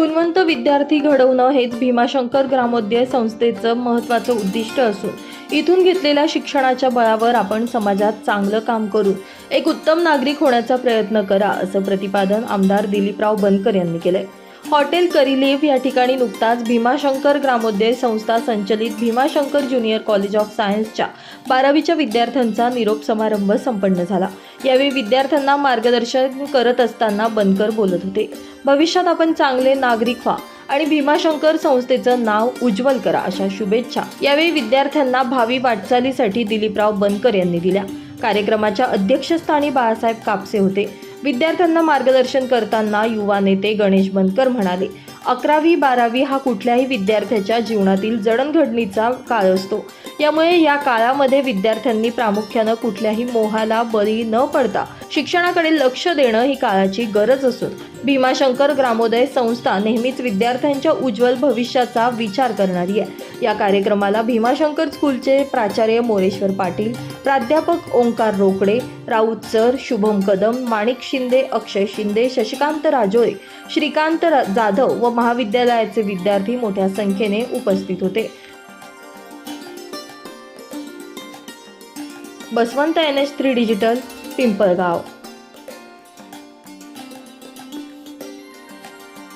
गुणवंत विद्यार्थी घडवणं हेच भीमाशंकर ग्रामोदय संस्थेचं महत्त्वाचं उद्दिष्ट असून इथून घेतलेल्या शिक्षणाच्या बळावर आपण समाजात चांगलं काम करू. एक उत्तम नागरिक होण्याचा प्रयत्न करा असं प्रतिपादन आमदार दिलीपराव बनकर यांनी केलंय. हॉटेल करिलेव या ठिकाणी नुकताच भीमाशंकर ग्रामोदय संस्था संचलित भीमाशंकर ज्युनियर कॉलेज ऑफ सायन्सच्या बारावीच्या विद्यार्थ्यांचा निरोप समारंभ संपन्न झाला. यावेळी विद्यार्थ्यांना मार्गदर्शन करत असताना बनकर बोलत होते. भविष्यात आपण चांगले नागरिक व्हा आणि भीमाशंकर संस्थेचं नाव उज्ज्वल करा अशा शुभेच्छा यावेळी विद्यार्थ्यांना भावी वाटचालीसाठी दिलीपराव बनकर यांनी दिल्या. कार्यक्रमाच्या अध्यक्षस्थानी बाळासाहेब कापसे होते. विद्यार्थ्यांना मार्गदर्शन करताना युवा नेते गणेश बनकर म्हणाले अकरावी बारावी हा कुठल्याही विद्यार्थ्याच्या जीवनातील जडणघडणीचा काळ असतो. यामुळे या काळामध्ये विद्यार्थ्यांनी प्रामुख्यानं कुठल्याही मोहाला बळी न पडता शिक्षणाकडे लक्ष देणं ही काळाची गरज असून भीमाशंकर ग्रामोदय संस्था नेहमीच विद्यार्थ्यांच्या उज्ज्वल भविष्याचा विचार करणारी आहे. या कार्यक्रमाला भीमाशंकर स्कूलचे प्राचार्य मोरेश्वर पाटील प्राध्यापक ओंकार रोकडे राऊत सर शुभम कदम माणिक शिंदे अक्षय शिंदे शशिकांत राजोळे श्रीकांत रा- जाधव व महाविद्यालयाचे विद्यार्थी मोठ्या संख्येने उपस्थित होते. Baswant N H three digital Pimpalgaon